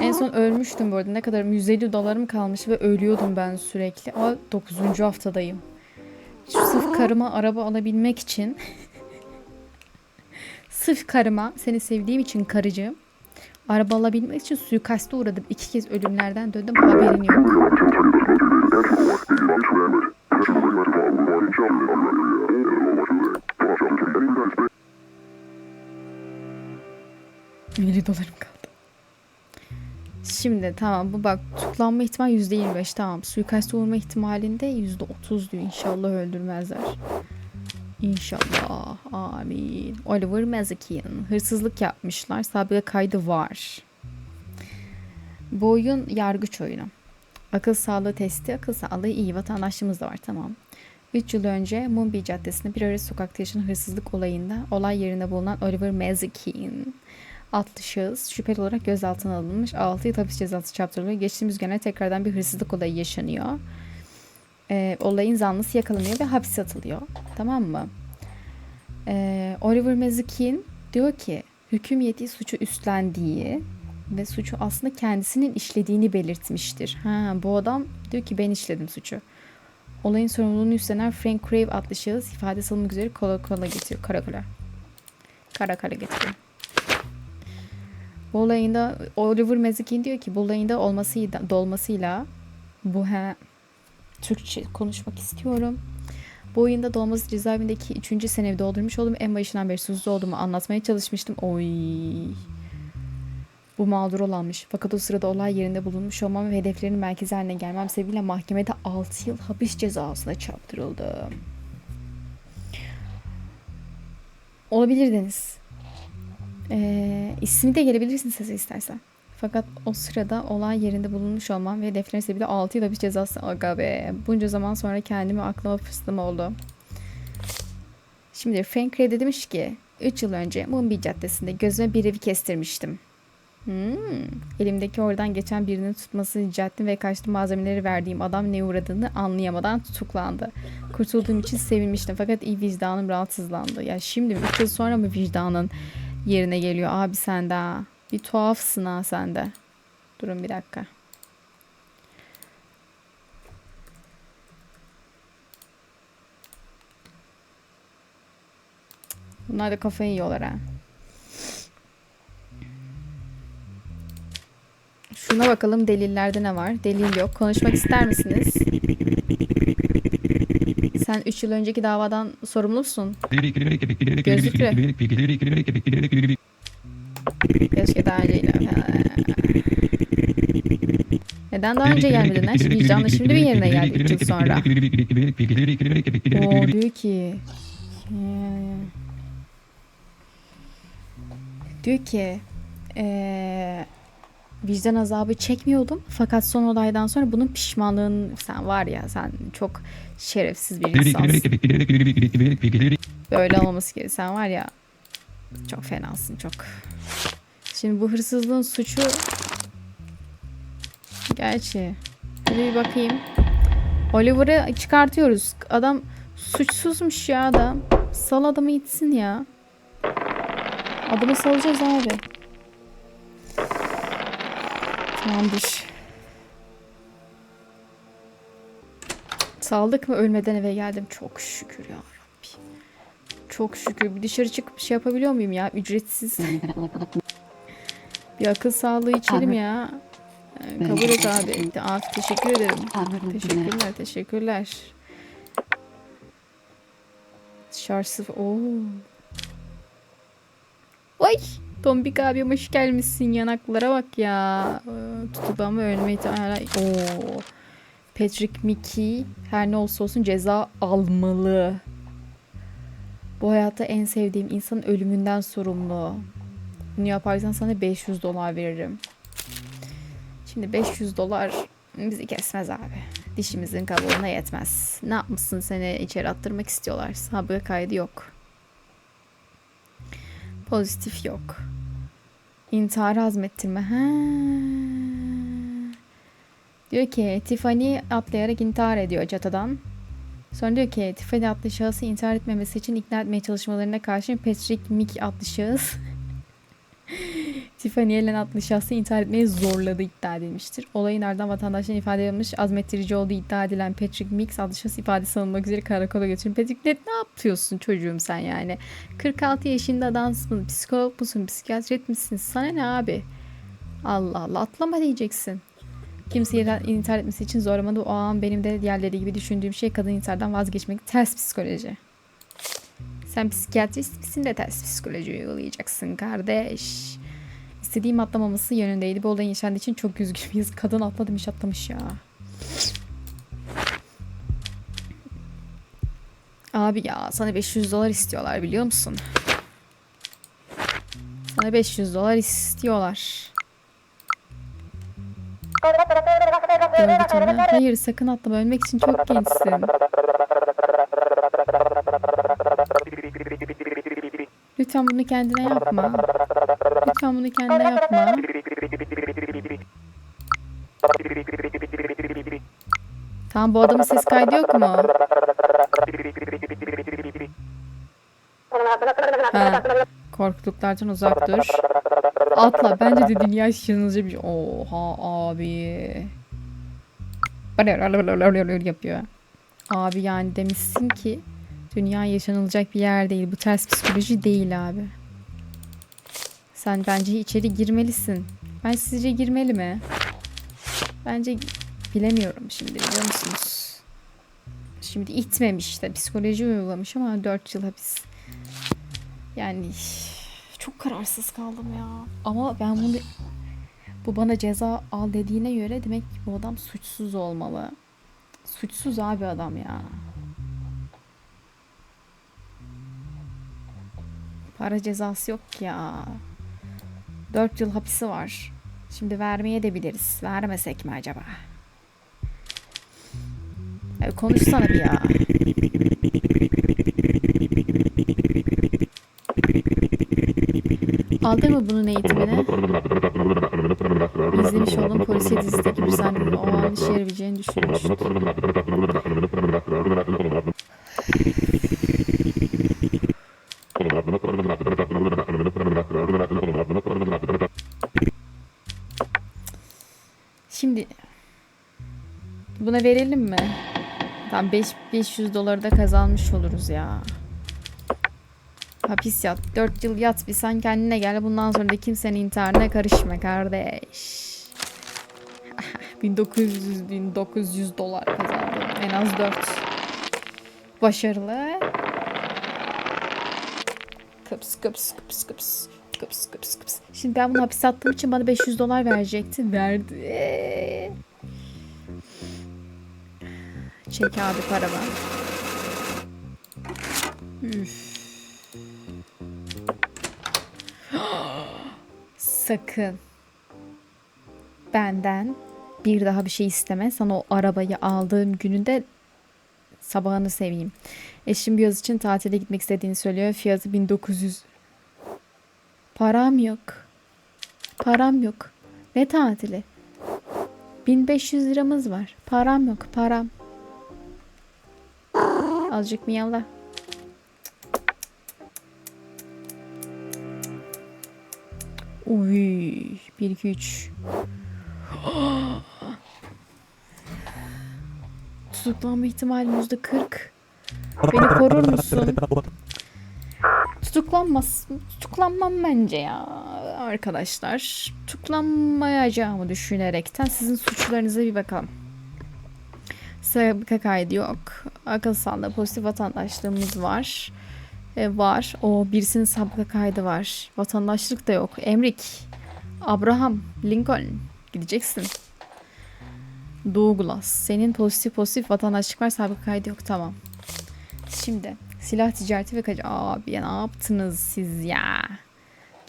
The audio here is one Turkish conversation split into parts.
En son ölmüştüm bu arada. Ne kadar 150 dolarım kalmış ve ölüyordum ben sürekli. Ama 9. haftadayım. Şu sırf karıma araba alabilmek için sırf karıma seni sevdiğim için karıcığım araba alabilmek için suikaste uğradım. İki kez ölümlerden döndüm haberin yok. ...50 dolarım kaldı. Şimdi tamam bu bak tutuklanma ihtimali %25 tamam. Suikaste uğrama ihtimalinde %30 diyor. İnşallah öldürmezler. İnşallah. Amin. Oliver Mazakian. Hırsızlık yapmışlar. Sabıka kaydı var. Bu oyun yargıç oyunu. Akıl sağlığı testi, akıl sağlığı iyi. Vatandaşlığımız da var tamam. 3 yıl önce Mumbai Caddesi'nde bir ara sokakta yaşanan hırsızlık olayında olay yerinde bulunan Oliver Mazakian adlı şahıs şüpheli olarak gözaltına alınmış. 6 yıl hapis cezası çarptırılıyor. Geçtiğimiz günler tekrardan bir hırsızlık olayı yaşanıyor. Ee, olayın zanlısı yakalanıyor ve hapse atılıyor. Tamam mı? Ee, Oliver Mazakian diyor ki hüküm yettiği suçu üstlendiği ve suçu aslında kendisinin işlediğini belirtmiştir. Ha, bu adam diyor ki ben işledim suçu. Olayın sorumluluğunu üstlenen Frank Crave adlı şahıs ifade alınmak üzere karakola getiriyor. Karakola. Karakola getiriyor. Bu olayında Oliver Mazakin diyor ki bu olayında olmasıyla, dolmasıyla bu he, Türkçe konuşmak istiyorum. Bu oyunda dolması cezaevindeki 3. seneyi doldurmuş oldum. En başından beri susuz olduğumu anlatmaya çalışmıştım. Oy. Bu mağdur olanmış. Fakat o sırada olay yerinde bulunmuş olmam ve hedeflerin merkezi haline gelmem sebebiyle mahkemede 6 yıl hapis cezasına çarptırıldım. Olabilir Deniz. Ee, ismi de gelebilirsin sese istersen. Fakat o sırada olay yerinde bulunmuş olmam ve hedeflerin sebebiyle 6 yıl hapis cezası aga be. Bunca zaman sonra kendimi aklıma fıstım oldu. Şimdi Frank Ray de demiş ki 3 yıl önce Mumbai Caddesi'nde gözüme bir evi kestirmiştim. Hmm. Elimdeki oradan geçen birinin tutmasını rica ettim ve kaçtı malzemeleri verdiğim adam ne uğradığını anlayamadan tutuklandı. Kurtulduğum için sevinmiştim fakat iyi vicdanım rahatsızlandı. Ya şimdi mi 3 yıl sonra mı vicdanın yerine geliyor abi sende ha? Bir tuhafsın ha sende. Durun bir dakika. Bunlar da kafayı yiyorlar ha. Şuna bakalım delillerde ne var? Delil yok. Konuşmak ister misiniz? Sen 3 yıl önceki davadan sorumlusun. Gözlüklü. Keşke daha önce Neden daha önce gelmedin lan? Vicdanla şimdi bir yerine geldi 3 yıl sonra. Oo diyor ki diyor ki ee, vicdan azabı çekmiyordum fakat son olaydan sonra bunun pişmanlığın sen var ya sen çok şerefsiz bir insansın. Böyle olmaması gerekiyor. Sen var ya çok fenasın çok. Şimdi bu hırsızlığın suçu gerçi bir bakayım. Oliver'ı çıkartıyoruz. Adam suçsuzmuş ya adam. Sal adamı gitsin ya. Adamı salacağız abi. Tamamdır. Saldık mı ölmeden eve geldim. Çok şükür ya Rabbi. Çok şükür. Bir dışarı çıkıp bir şey yapabiliyor muyum ya? Ücretsiz. bir akıl sağlığı içelim ya. Ee, Kabul et abi. Abi teşekkür ederim. Teşekkürler, teşekkürler. Şarj sıfır. Oo. Oy. Tombik abi hoş gelmişsin. Yanaklara bak ya. Ee, Tutuklama ölme ihtimali. Oo. Patrick Mickey her ne olursa olsun ceza almalı. Bu hayatta en sevdiğim insanın ölümünden sorumlu. Bunu yaparsan sana 500 dolar veririm. Şimdi 500 dolar bizi kesmez abi. Dişimizin kabuğuna yetmez. Ne yapmışsın seni içeri attırmak istiyorlar. Sabıka kaydı yok. Pozitif yok. İntiharı azmettirme. Ha. Diyor ki Tiffany atlayarak intihar ediyor çatıdan. Sonra diyor ki Tiffany adlı şahısı intihar etmemesi için ikna etmeye çalışmalarına karşın Patrick Mick adlı şahıs Tiffany Ellen adlı şahsı intihar etmeye zorladığı iddia edilmiştir. Olayın ardından vatandaşların ifade edilmiş azmettirici olduğu iddia edilen Patrick Mix adlı şahıs ifadesi alınmak üzere karakola götürün. Patrick ne, ne yapıyorsun çocuğum sen yani? 46 yaşında adamsın, psikolog musun, psikiyatrist misin? Sana ne abi? Allah Allah atlama diyeceksin. Kimseyi intihar etmesi için zorlamadı. O an benim de diğerleri gibi düşündüğüm şey kadın intihardan vazgeçmek. Ters psikoloji. Sen psikiyatrist misin de ters psikoloji uygulayacaksın kardeş. İstediğim atlamaması yönündeydi. Bu olayın yaşandığı için çok üzgünüz. Kadın atlamış atlamış ya. Abi ya sana 500 dolar istiyorlar biliyor musun? Sana 500 dolar istiyorlar. Gördük onu. Hayır sakın atlama ölmek için çok gençsin. Lütfen bunu kendine yapma. Lütfen bunu kendine yapma. Tamam bu adamın ses kaydı yok mu? Ha, korkuluklardan uzak dur. Atla bence de dünya yaşanılacak bir şey. Oha abi. yapıyor. Abi yani demişsin ki dünya yaşanılacak bir yer değil. Bu ters psikoloji değil abi. Sen bence içeri girmelisin. Ben sizce girmeli mi? Bence bilemiyorum şimdi biliyor musunuz? Şimdi itmemiş de psikoloji uygulamış ama 4 yıl hapis. Yani çok kararsız kaldım ya. Ama ben bunu bu bana ceza al dediğine göre demek ki bu adam suçsuz olmalı. Suçsuz abi adam ya. Para cezası yok ya. 4 yıl hapisi var. Şimdi vermeye de biliriz. Vermesek mi acaba? Ya konuşsana bir ya. Aldın mı bunun eğitimini? İzlemiş olduğum polisiye dizideki bir sahnenin o an işe yarayabileceğini düşünmüştüm. 5500 doları da kazanmış oluruz ya. Hapis yat. 4 yıl yat bir sen kendine gel. Bundan sonra da kimsenin intiharına karışma kardeş. 1900 1900 dolar kazandım. En az 4. Başarılı. Kıps kıps kıps kıps. Kıps kıps kıps. Şimdi ben bunu hapise attığım için bana 500 dolar verecekti. Verdi. Çek abi paramı. Üf. Sakın. Benden bir daha bir şey isteme. Sana o arabayı aldığım gününde sabahını seveyim. Eşim bir yaz için tatile gitmek istediğini söylüyor. Fiyatı 1900. Param yok. Param yok. Ne tatili? 1500 liramız var. Param yok. Param. Azıcık miyavla. Uy, 1 2 3. Tutuklanma ihtimali yüzde 40. Beni korur musun? Tutuklanmaz, tutuklanmam bence ya arkadaşlar. Tutuklanmayacağımı düşünerekten sizin suçlarınıza bir bakalım. Sabıka kaydı yok. Akıl sağlığı pozitif vatandaşlığımız var. E, var. O birisinin sabıka kaydı var. Vatandaşlık da yok. Emrik. Abraham. Lincoln. Gideceksin. Douglas. Senin pozitif pozitif vatandaşlık var. Sabıka kaydı yok. Tamam. Şimdi silah ticareti ve kaç... Abi ya ne yaptınız siz ya?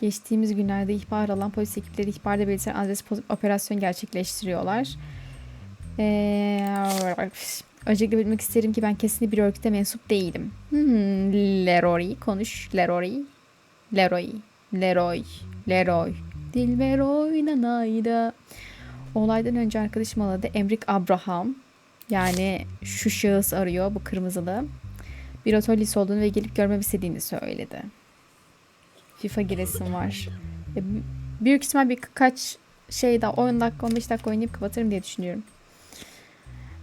Geçtiğimiz günlerde ihbar alan polis ekipleri ihbarda belirtilen adres operasyon gerçekleştiriyorlar. Ee, öncelikle bilmek isterim ki ben kesinlikle bir örgüte mensup değilim. Hmm, Leroy konuş. Leroy. Leroy. Leroy. Leroy. Dilber oynanayda. Olaydan önce arkadaşım aradı. Emrik Abraham. Yani şu şahıs arıyor bu kırmızılı. Bir atölyesi olduğunu ve gelip görmemi istediğini söyledi. FIFA giresim var. E, Büyük ihtimal birkaç şey daha 10 dakika 15 dakika oynayıp kapatırım diye düşünüyorum.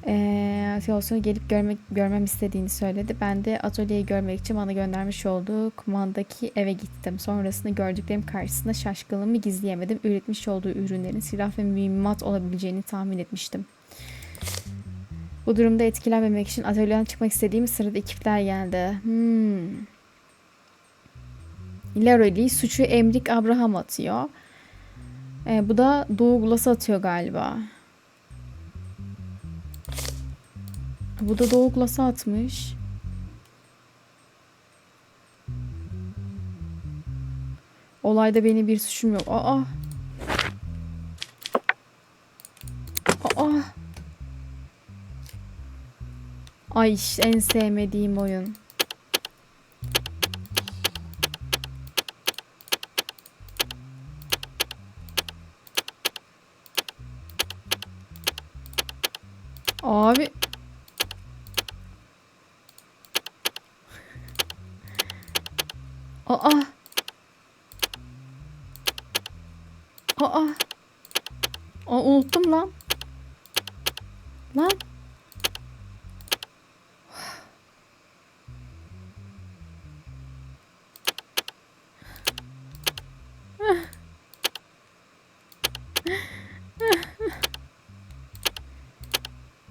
Ee, Fiyosun'u gelip görmek, görmem istediğini söyledi. Ben de atölyeyi görmek için bana göndermiş olduğu kumandaki eve gittim. Sonrasında gördüklerim karşısında şaşkınlığımı gizleyemedim. Üretmiş olduğu ürünlerin silah ve mühimmat olabileceğini tahmin etmiştim. Bu durumda etkilenmemek için atölyeden çıkmak istediğim sırada ekipler geldi. Hmm. Leroy suçu Emrik Abraham atıyor. Ee, bu da Douglas atıyor galiba. Bu da Douglas'a atmış. Olayda benim bir suçum yok. Aa. Aa. Ay en sevmediğim oyun.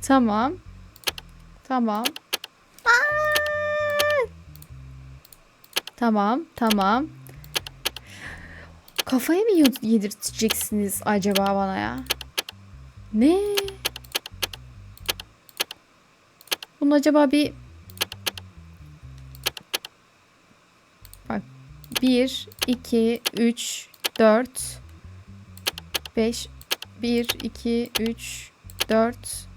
Tamam. Tamam. Tamam, tamam. Kafayı mı yed- yedirteceksiniz acaba bana ya? Ne? Bunun acaba bir Bak 1 2 3 4 5 1 2 3 4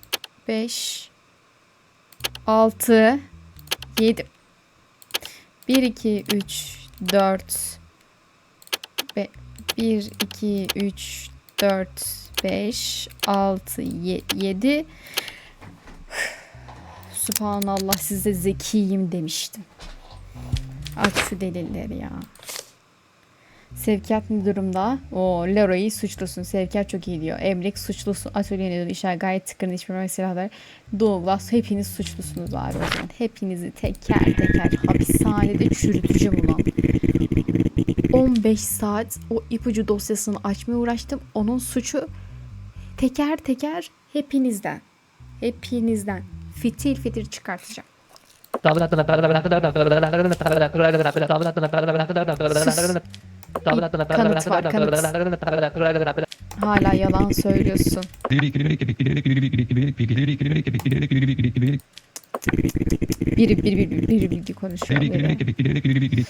5 6 7 1 2 3 4 1 2 3 4 5 6 7 Subhanallah size zekiyim demiştim. Şu delilleri ya. Sevkiyat durumda? O Leroy suçlusun. Sevkiyat çok iyi diyor. Emrik suçlusun. Atölye ne diyor? İşler gayet tıkırın. Hiçbir silahlar. Douglas hepiniz suçlusunuz abi o zaman. Hepinizi teker teker hapishanede çürüteceğim ulan. 15 saat o ipucu dosyasını açmaya uğraştım. Onun suçu teker teker hepinizden. Hepinizden. Fitil fitil çıkartacağım. Kanıt var, kanıt. Hala yalan söylüyorsun. Biri biri biri biri biri konuşuyor. Biri.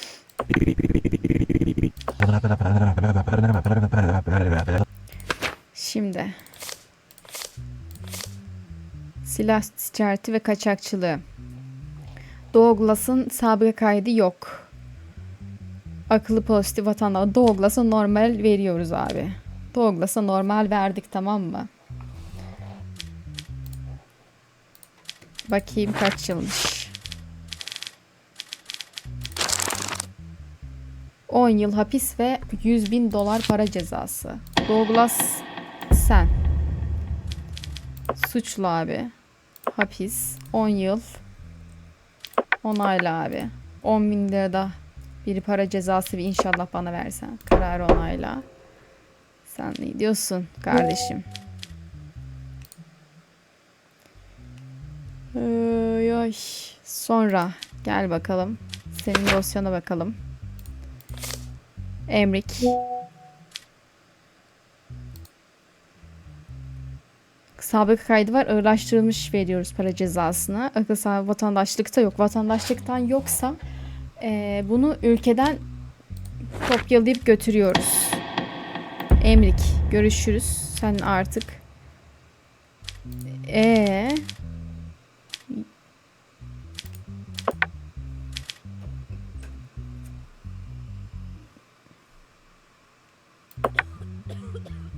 Şimdi. Silah ticareti ve kaçakçılığı. Douglas'ın sabıka kaydı yok. Akıllı pozitif vatandaş. Douglas'a normal veriyoruz abi. Douglas'a normal verdik tamam mı? Bakayım kaç yılmış. 10 yıl hapis ve 100 bin dolar para cezası. Douglas sen. Suçlu abi. Hapis. 10 yıl. Onayla abi. 10 bin lira da bir para cezası bir inşallah bana versen. Kararı onayla. Sen ne diyorsun kardeşim? Ay. Sonra gel bakalım. Senin dosyana bakalım. Emrik. Sabıka kaydı var. Ağırlaştırılmış veriyoruz para cezasını. Akıl sağlığı vatandaşlıkta yok. Vatandaşlıktan yoksa eee, bunu ülkeden kopyalayıp götürüyoruz. Emrik. Görüşürüz. Sen artık. E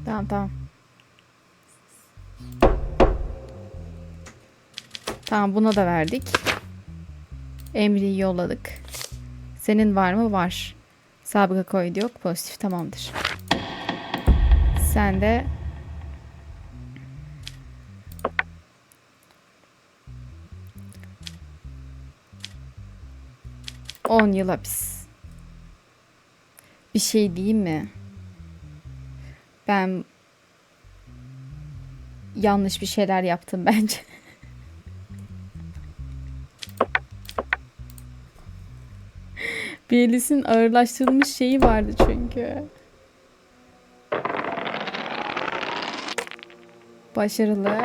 Tamam tamam. Tamam buna da verdik. Emri'yi yolladık. Senin var mı? Var. Sabıka koydu yok. Pozitif tamamdır. Sen de On yıl hapis. Bir şey diyeyim mi? Ben yanlış bir şeyler yaptım bence. Bielis'in ağırlaştırılmış şeyi vardı çünkü. Başarılı.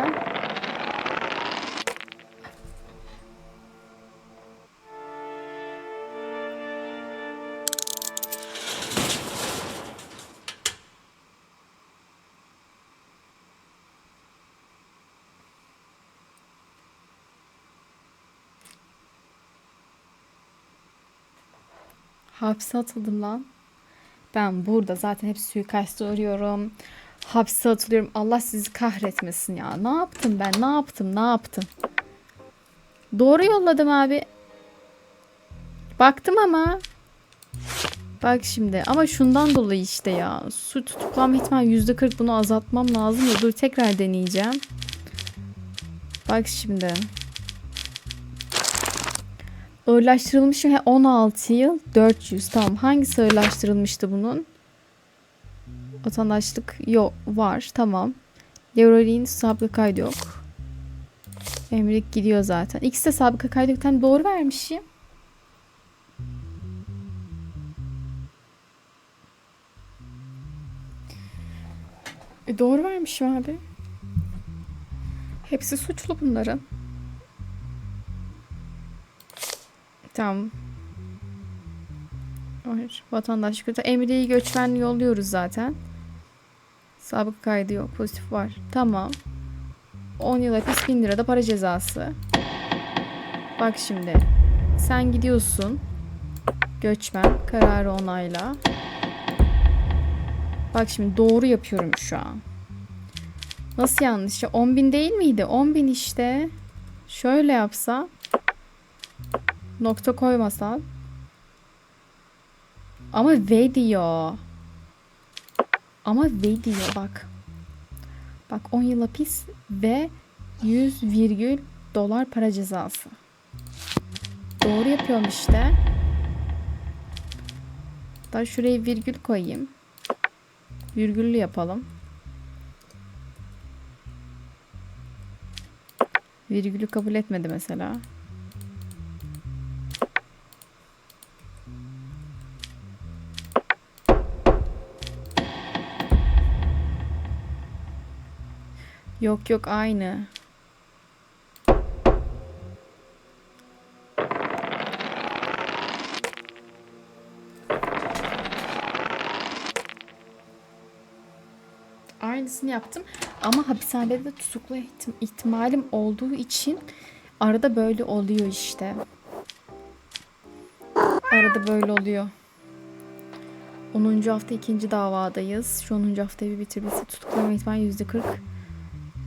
Hapse atıldım lan. Ben burada zaten hep suikast arıyorum. Hapse atılıyorum. Allah sizi kahretmesin ya. Ne yaptım ben? Ne yaptım? Ne yaptım? Doğru yolladım abi. Baktım ama. Bak şimdi ama şundan dolayı işte ya. Su tutuklanma ihtimali %40 bunu azaltmam lazım ya. Dur tekrar deneyeceğim. Bak şimdi. Ağırlaştırılmış he, 16 yıl 400. Tamam. Hangisi ağırlaştırılmıştı bunun? Vatandaşlık yok var. Tamam. Levrolin sabıka kaydı yok. Emrik gidiyor zaten. İkisi de sabıka kaydı yok. Tam doğru vermişim. E doğru vermişim abi. Hepsi suçlu bunların. Tamam. Hayır. Vatandaşlık. Emre'yi göçmen yolluyoruz zaten. Sabık kaydı yok. Pozitif var. Tamam. 10 yıl hapis 1000 lira da para cezası. Bak şimdi. Sen gidiyorsun. Göçmen. Kararı onayla. Bak şimdi doğru yapıyorum şu an. Nasıl yanlış? ya? 10 bin değil miydi? 10 bin işte. Şöyle yapsa. Nokta koymasan. Ama V diyor. Ama V diyor bak. Bak 10 yıl hapis ve 100 virgül dolar para cezası. Doğru yapıyorum işte. Daha şuraya virgül koyayım. Virgüllü yapalım. Virgülü kabul etmedi mesela. Yok yok aynı. Aynısını yaptım ama hapishanede de tutuklu ihtim- ihtimalim olduğu için arada böyle oluyor işte. Arada böyle oluyor. 10. hafta ikinci davadayız. Şu 10. haftayı bir bitirmesi tutuklama ihtimali %40.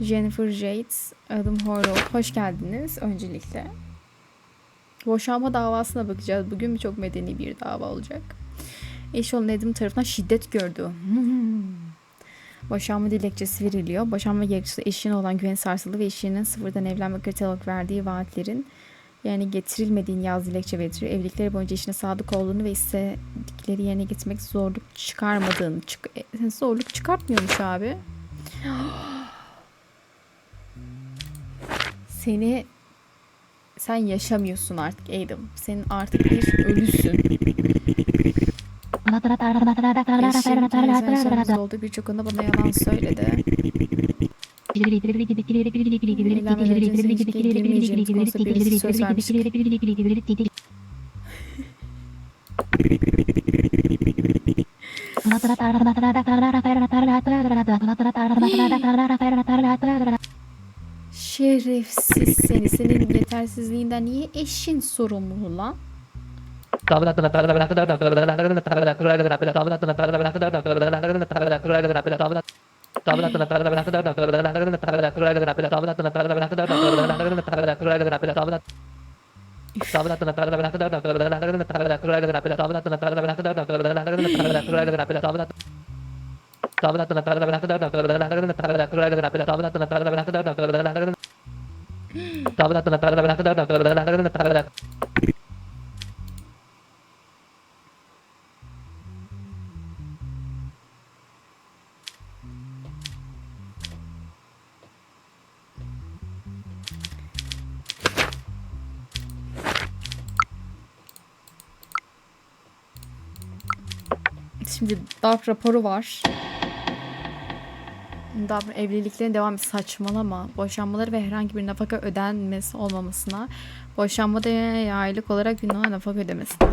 Jennifer Yates, Adam Horvath. Hoş geldiniz öncelikle. Boşanma davasına bakacağız. Bugün çok medeni bir dava olacak. Eşi olan Adam tarafından şiddet gördü. Hmm. Boşanma dilekçesi veriliyor. Boşanma gerekçesi eşine olan güven sarsıldı ve eşinin sıfırdan evlenme kriter olarak verdiği vaatlerin yani getirilmediğini yaz dilekçe belirtiyor. Evlilikleri boyunca eşine sadık olduğunu ve istedikleri yerine getirmek zorluk çıkarmadığını. Çık e, zorluk çıkartmıyormuş abi. Seni sen yaşamıyorsun artık Adam. Senin artık bir ölüsün. Eşim oldu birçok konuda bana yalan söyledi. Şerefsiz seni. Senin yetersizliğinden niye eşin sorumlu lan? Şimdi DARP raporu var. Darp evliliklerin devam saçmalama. Boşanmaları ve herhangi bir nafaka ödenmesi olmamasına. Boşanmada aylık olarak günah nafaka ödemesine.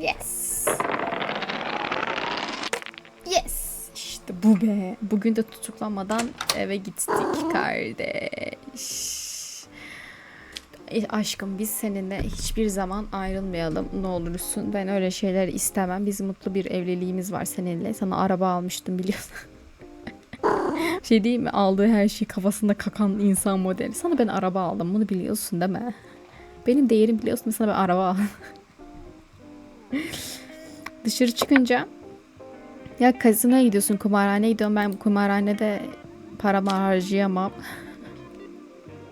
Yes. Yes. İşte bu be. Bugün de tutuklanmadan eve gittik kardeş. E, Aşkım biz seninle hiçbir zaman ayrılmayalım ne olursun. Ben öyle şeyler istemem. Biz mutlu bir evliliğimiz var seninle. Sana araba almıştım biliyorsun. şey değil mi? Aldığı her şeyi kafasında kakan insan modeli. Sana ben araba aldım. Bunu biliyorsun değil mi? Benim değerim biliyorsun. Sana ben araba aldım. Dışarı çıkınca ya kazinoya gidiyorsun, kumarhaneye gidiyorum. Ben kumarhanede paramı harcayamam.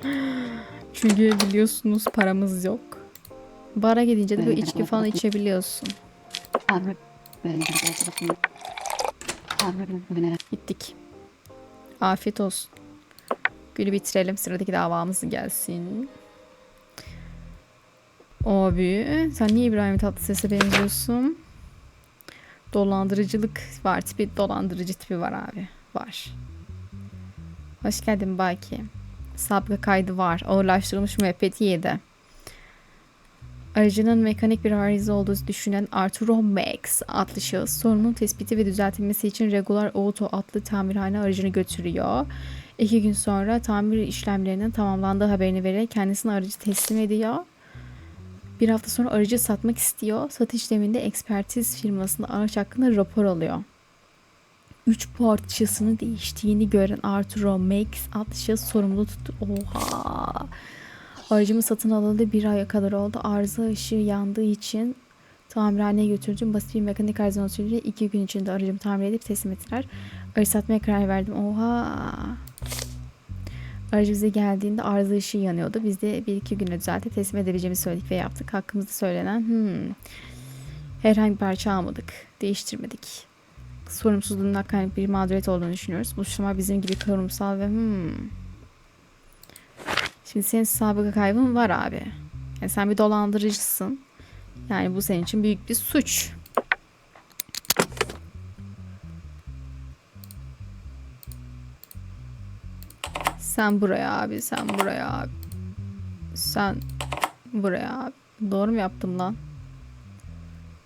Çünkü biliyorsunuz paramız yok. Bara gidince de böyle içki falan içebiliyorsun. Gittik. Afiyet olsun. Günü bitirelim. Sıradaki davamız gelsin. Abi sen niye İbrahim Tatlıses'e benziyorsun? Dolandırıcılık var tipi dolandırıcı tipi var abi. Var. Hoş geldin Baki. Sabıka kaydı var. Ağırlaştırılmış müebbet 7. Aracının mekanik bir arıza olduğu düşünen Arturo Max adlı şahıs sorunun tespiti ve düzeltilmesi için Regular Auto adlı tamirhane aracını götürüyor. İki gün sonra tamir işlemlerinin tamamlandığı haberini vererek kendisine aracı teslim ediyor. Bir hafta sonra aracı satmak istiyor. Satış işleminde ekspertiz firmasında araç hakkında rapor alıyor. 3 parçasını değiştiğini gören Arturo Max adlı sorumlu tuttu. Oha! Aracımı satın alalı bir aya kadar oldu. Arıza ışığı yandığı için tamirhaneye götürdüm. Basit bir mekanik arıza usulüyle iki gün içinde aracımı tamir edip teslim ettiler. Aracı satmaya karar verdim. Oha! Aracı bize geldiğinde arıza ışığı yanıyordu. Biz de bir iki güne düzeltip teslim edebileceğimizi söyledik ve yaptık. Hakkımızda söylenen hmm, herhangi bir parça almadık. Değiştirmedik. Sorumsuzluğundan kaynaklı bir mağduriyet olduğunu düşünüyoruz. Bu şuma bizim gibi kurumsal ve hmm. Şimdi senin sabıka kaybın var abi. Yani sen bir dolandırıcısın. Yani bu senin için büyük bir suç. Sen buraya abi, sen buraya abi. Sen buraya abi. Doğru mu yaptım lan?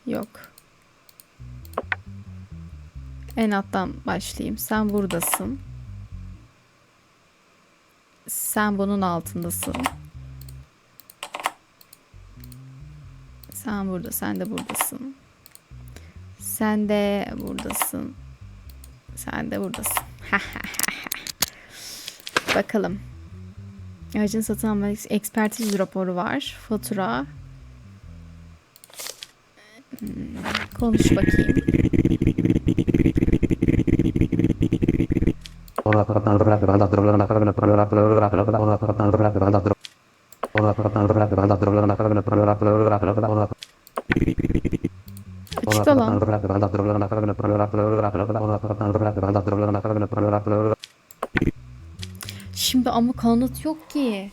Yok. En alttan başlayayım. Sen buradasın. Sen bunun altındasın. Sen burada, sen de buradasın. Sen de buradasın. Sen de buradasın. Bakalım. Aracın satın alma ekspertiz raporu var. Fatura. Hmm, konuş bakayım. Şimdi ama kanıt yok ki.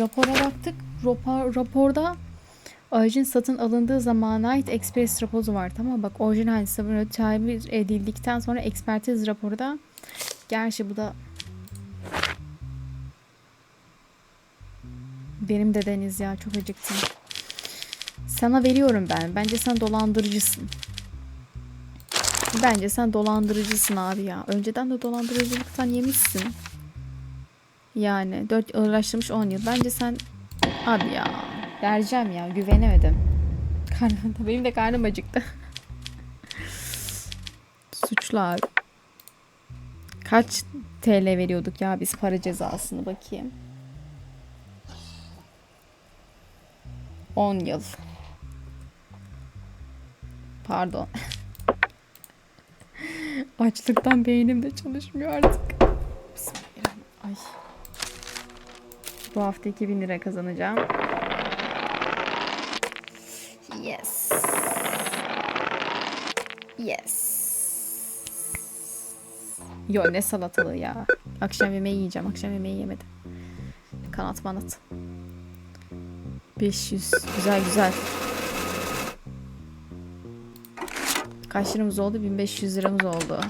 Rapora baktık. Rapor, raporda aracın satın alındığı zamana ait ekspres raporu var. Tamam bak orijinal sabunu tabir edildikten sonra ekspertiz raporu da gerçi bu da benim de Deniz ya çok acıktım. Sana veriyorum ben. Bence sen dolandırıcısın. Bence sen dolandırıcısın abi ya. Önceden de dolandırıcılıktan yemişsin. Yani 4 uğraştırmış 10 yıl. Bence sen abi ya vereceğim ya güvenemedim. Karnım benim de karnım acıktı. Suçlu abi. Kaç TL veriyorduk ya biz para cezasını bakayım. 10 yıl. Pardon. Açlıktan beynim de çalışmıyor artık. Bismillahirrahmanirrahim. Ay. Bu hafta 2000 lira kazanacağım. Yes. Yes. Yo ne salatalığı ya. Akşam yemeği yiyeceğim. Akşam yemeği yemedim. Kanat manat. 500. Güzel güzel. Kaç liramız oldu? 1500 liramız oldu.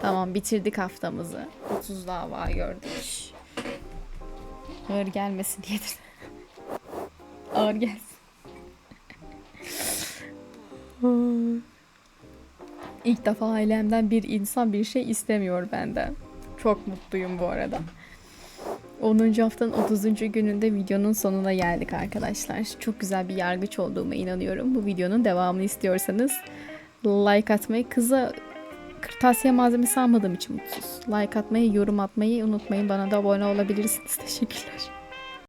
Tamam bitirdik haftamızı. 30 dava gördük. Ağır gelmesin diyedir. Ağır gelsin. İlk defa ailemden bir insan bir şey istemiyor benden. Çok mutluyum bu arada. 10. haftanın 30. gününde videonun sonuna geldik arkadaşlar. Çok güzel bir yargıç olduğuma inanıyorum. Bu videonun devamını istiyorsanız like atmayı, kıza kırtasiye malzemesi almadığım için mutsuz. Like atmayı, yorum atmayı unutmayın. Bana da abone olabilirsiniz. Teşekkürler.